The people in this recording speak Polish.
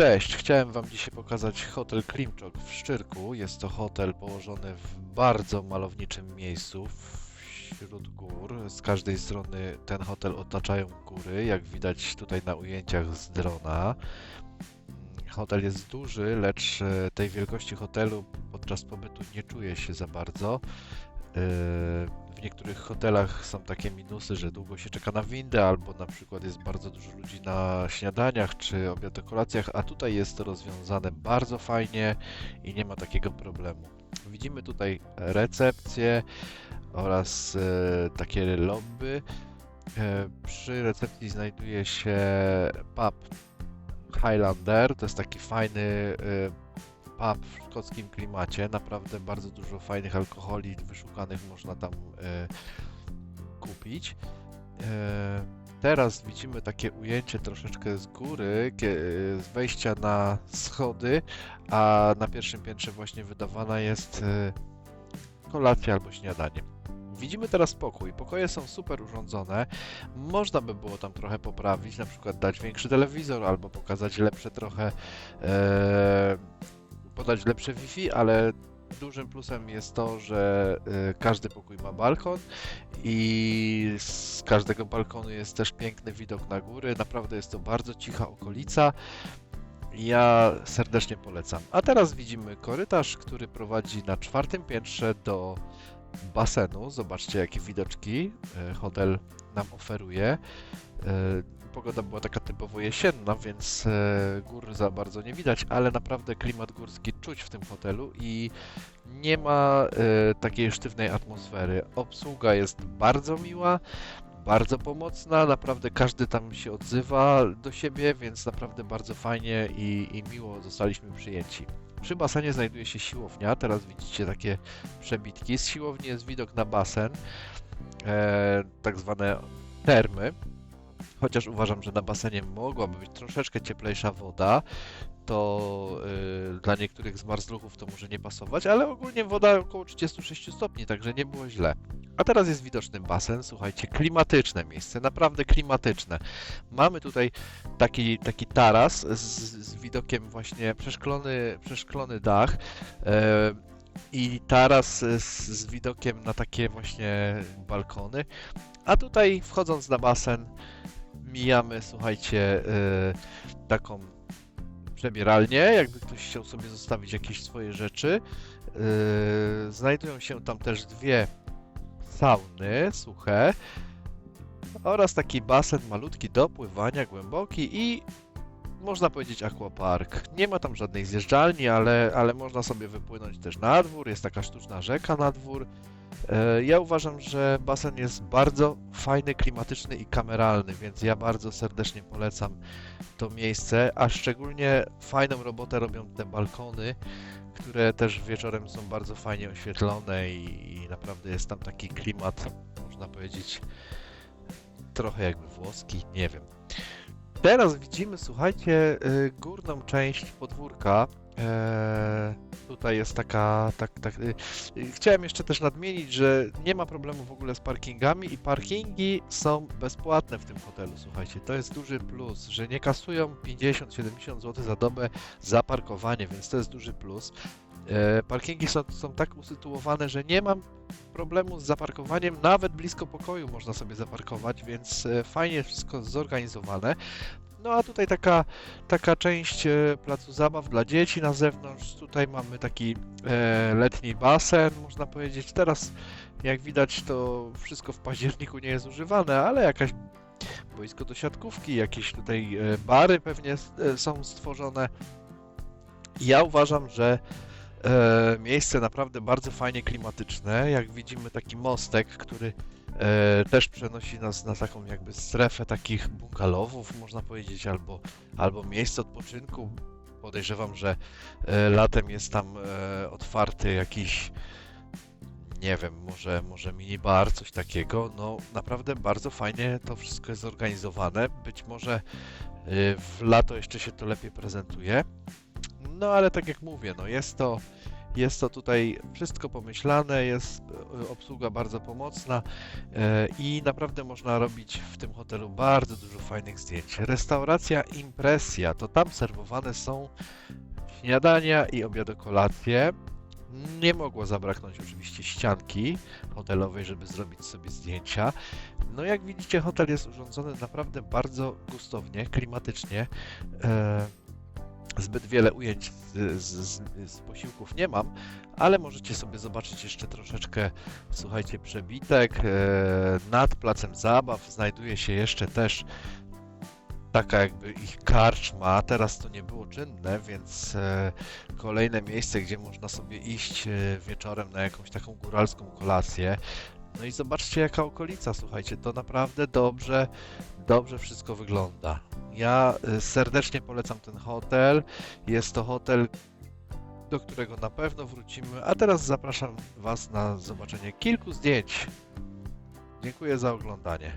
Cześć, chciałem Wam dzisiaj pokazać hotel Klimczok w Szczyrku. Jest to hotel położony w bardzo malowniczym miejscu wśród gór. Z każdej strony ten hotel otaczają góry, jak widać tutaj na ujęciach z drona. Hotel jest duży, lecz e, tej wielkości hotelu podczas pobytu nie czuje się za bardzo. E, W niektórych hotelach są takie minusy, że długo się czeka na windę, albo na przykład jest bardzo dużo ludzi na śniadaniach czy obiadach, kolacjach, a tutaj jest to rozwiązane bardzo fajnie i nie ma takiego problemu. Widzimy tutaj recepcję oraz e, takie lobby. E, przy recepcji znajduje się pub Highlander. To jest taki fajny e, pub w szkockim klimacie. Naprawdę bardzo dużo fajnych alkoholi wyszukanych można tam e, kupić. E, teraz widzimy takie ujęcie troszeczkę z góry, kie- z wejścia na schody, a na pierwszym piętrze właśnie wydawana jest e, kolacja albo śniadanie. Widzimy teraz pokój. Pokoje są super urządzone. Można by było tam trochę poprawić, na przykład dać większy telewizor albo pokazać lepsze trochę e, podać lepsze Wi-Fi, ale dużym plusem jest to, że y, każdy pokój ma balkon i z każdego balkonu jest też piękny widok na góry. Naprawdę jest to bardzo cicha okolica. Ja serdecznie polecam. A teraz widzimy korytarz, który prowadzi na czwartym piętrze do basenu. Zobaczcie, jakie widoczki y, hotel nam oferuje. Pogoda była taka typowo jesienna, więc e, gór za bardzo nie widać, ale naprawdę klimat górski czuć w tym hotelu i nie ma e, takiej sztywnej atmosfery. Obsługa jest bardzo miła, bardzo pomocna, naprawdę każdy tam się odzywa do siebie, więc naprawdę bardzo fajnie i, i miło zostaliśmy przyjęci. Przy basenie znajduje się siłownia, teraz widzicie takie przebitki. Z siłowni jest widok na basen, e, tak zwane termy. Chociaż uważam, że na basenie mogłaby być troszeczkę cieplejsza woda, to y, dla niektórych zmarzluchów to może nie pasować, ale ogólnie woda około 36 stopni, także nie było źle. A teraz jest widoczny basen, słuchajcie, klimatyczne miejsce, naprawdę klimatyczne. Mamy tutaj taki, taki taras z, z widokiem właśnie przeszklony, przeszklony dach. e, i taras z, z widokiem na takie właśnie balkony. A tutaj wchodząc na basen mijamy, słuchajcie, y, taką przebieralnię, jakby ktoś chciał sobie zostawić jakieś swoje rzeczy. Y, znajdują się tam też dwie sauny suche oraz taki basen malutki do pływania, głęboki i można powiedzieć aquapark. Nie ma tam żadnej zjeżdżalni, ale, ale można sobie wypłynąć też na dwór, jest taka sztuczna rzeka na dwór. E, Ja uważam, że basen jest bardzo fajny, klimatyczny i kameralny, więc ja bardzo serdecznie polecam to miejsce, a szczególnie fajną robotę robią te balkony, które też wieczorem są bardzo fajnie oświetlone i, naprawdę jest tam taki klimat, można powiedzieć, trochę jakby włoski, nie wiem. Teraz widzimy, słuchajcie, y, górną część podwórka. Eee, tutaj jest taka, tak, tak, y, y, Chciałem jeszcze też nadmienić, że nie ma problemu w ogóle z parkingami i parkingi są bezpłatne w tym hotelu, słuchajcie. To jest duży plus, że nie kasują 50-70 zł za dobę za parkowanie, więc to jest duży plus. E, Parkingi są, są tak usytuowane, że nie mam problemu z zaparkowaniem, nawet blisko pokoju można sobie zaparkować, więc e, fajnie wszystko zorganizowane. No a tutaj taka, taka część e, placu zabaw dla dzieci na zewnątrz. Tutaj mamy taki e, letni basen, można powiedzieć. Teraz, jak widać, to wszystko w październiku nie jest używane, ale jakaś boisko do siatkówki, jakieś tutaj e, bary pewnie e, są stworzone. Ja uważam, że e, miejsce naprawdę bardzo fajnie klimatyczne. Jak widzimy, taki mostek, który e, też przenosi nas na taką jakby strefę takich bungalowów, można powiedzieć, albo, albo miejsc odpoczynku. Podejrzewam, że e, latem jest tam e, otwarty jakiś, nie wiem, może, może minibar, coś takiego. No naprawdę bardzo fajnie to wszystko jest zorganizowane. Być może w lato jeszcze się to lepiej prezentuje. No ale tak jak mówię, no jest to Jest to tutaj wszystko pomyślane, jest e, obsługa bardzo pomocna e, i naprawdę można robić w tym hotelu bardzo dużo fajnych zdjęć. Restauracja Impresja, to tam serwowane są śniadania i obiady kolacje. Nie mogło zabraknąć oczywiście ścianki hotelowej, żeby zrobić sobie zdjęcia. No jak widzicie, hotel jest urządzony naprawdę bardzo gustownie, klimatycznie. E, zbyt wiele ujęć z, z, z, posiłków nie mam, ale możecie sobie zobaczyć jeszcze troszeczkę, słuchajcie, przebitek. E, nad placem zabaw znajduje się jeszcze też taka jakby ich karczma. Teraz to nie było czynne, więc e, kolejne miejsce, gdzie można sobie iść e, wieczorem na jakąś taką góralską kolację. No i zobaczcie jaka okolica, słuchajcie, to naprawdę dobrze, dobrze wszystko wygląda. Ja e, serdecznie polecam ten hotel. Jest to hotel, do którego na pewno wrócimy, a teraz zapraszam Was na zobaczenie kilku zdjęć. Dziękuję za oglądanie.